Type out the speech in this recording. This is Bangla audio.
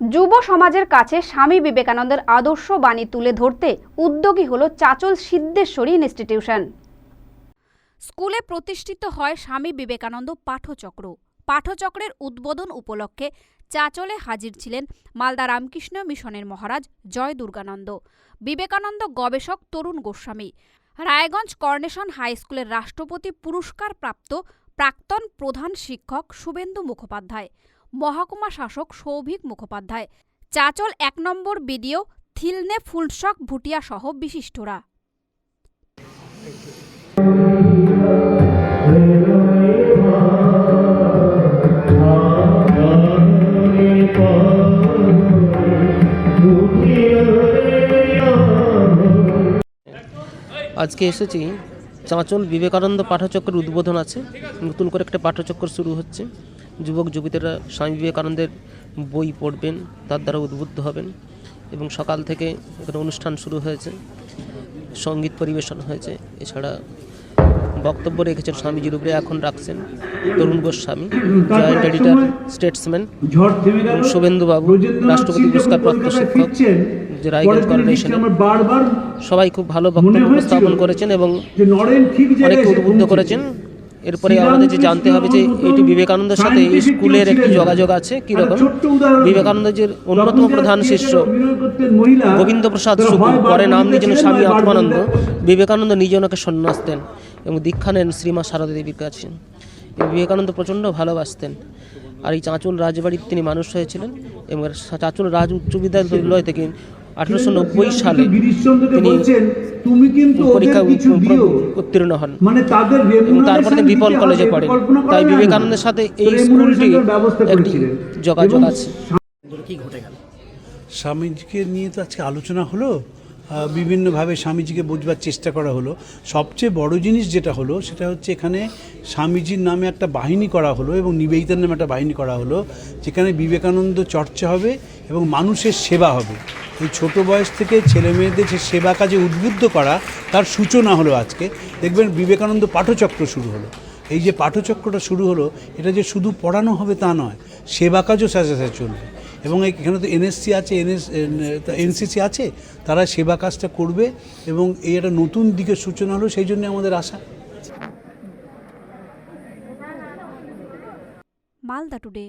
যুব সমাজের কাছে স্বামী বিবেকানন্দের আদর্শ বাণী তুলে ধরতে উদ্যোগী হল চাচল সিদ্ধেশ্বরী ইনস্টিটিউশন। স্কুলে প্রতিষ্ঠিত হয় স্বামী বিবেকানন্দ পাঠচক্র। পাঠচক্রের উদ্বোধন উপলক্ষে চাচলে হাজির ছিলেন মালদা রামকৃষ্ণ মিশনের মহারাজ জয় দুর্গানন্দ। বিবেকানন্দ গবেষক তরুণ গোস্বামী। রায়গঞ্জ কর্নেশন হাই স্কুলের রাষ্ট্রপতি পুরস্কার প্রাপ্ত প্রাক্তন প্রধান শিক্ষক শুভেন্দু মুখোপাধ্যায়। মহকুমা শাসক সৌভিক মুখোপাধ্যায়। চাচল এক নম্বর বিডিও থিলনে ফুলশক ভুটিয়া সহ বিশিষ্টরা। আজকে এসেছি। চাঁচল বিবেকানন্দ পাঠচক্রের উদ্বোধন আছে। নতুন করে একটা পাঠচক্র শুরু হচ্ছে। যুবক, যুবতীরা স্বামী বিবেকানন্দের বই পড়বেন, তার দ্বারা উদ্বুদ্ধ হবেন এবং সকাল থেকে এখানে অনুষ্ঠান শুরু হয়েছে, সংগীত পরিবেশন হয়েছে। এছাড়া বক্তব্য রেখেছেন স্বামীজির উপরে এখন রাখছেন Tarun Goswami, joint editor, Statesman শুভেন্দুবাবু, রাষ্ট্রপতি পুরস্কার প্রাপ্ত শিক্ষক, যে রায়গঞ্জ কর্পোরেশনে। সবাই খুব ভালো বক্তব্য উপস্থাপন করেছেন এবং এসে উদ্বুদ্ধ করেছেন। এরপরে আমাদের যে জানতে হবে যে এটি বিবেকানন্দের সাথে স্কুলের একটি যোগাযোগ আছে কীরকম বিবেকানন্দের অন্যতম প্রধান শিষ্য গোবিন্দ প্রসাদ শুক্ল পরে নাম দিয়েছেন স্বামী আত্মানন্দ। বিবেকানন্দ নিজে ওনাকে সন্ন্যাস দেন এবং দীক্ষা নেন শ্রীমা সারদা দেবীর কাছে বিবেকানন্দ প্রচণ্ড ভালোবাসতেন। আর এই চাঁচল রাজবাড়ির তিনি মানুষ হয়েছিলেন এবং চাঁচল রাজ উচ্চ বিদ্যালয় থেকে আঠেরোশো নব্বই সালে তিনি তুমি কিন্তু পরীক্ষা উত্তীর্ণ হন। মানে তাদের এবং তারপরে তিনি বিপল কলেজে পড়েন। তাই বিবেকানন্দের সাথে এই স্কুলটি একটি যোগাযোগ আছে। স্বামীজিকে নিয়ে তো আজকে আলোচনা হলো। বিভিন্নভাবে স্বামীজিকে বোঝবার চেষ্টা করা হলো। সবচেয়ে বড় জিনিস যেটা হলো, সেটা হচ্ছে এখানে স্বামীজির নামে একটা বাহিনী করা হলো এবং নিবেদিতার নামে একটা বাহিনী করা হলো, যেখানে বিবেকানন্দ চর্চা হবে এবং মানুষের সেবা হবে। এই ছোটো বয়স থেকে ছেলে মেয়েদের যে সেবা কাজে উদ্বুদ্ধ করা, তার সূচনা হলো আজকে। দেখবেন বিবেকানন্দ পাঠচক্র শুরু হলো। এই যে পাঠচক্রটা শুরু হলো, এটা যে শুধু পড়ানো হবে তা নয়, সেবা কাজও সাথে সাথে চলবে। এবং এখানে তো এনএসসি আছে এনএস এনসিসি আছে, তারা সেবা কাজটা করবে এবং এই একটা নতুন দিকের সূচনা হলো, সেই জন্য আমাদের আশা। মালদা টুডে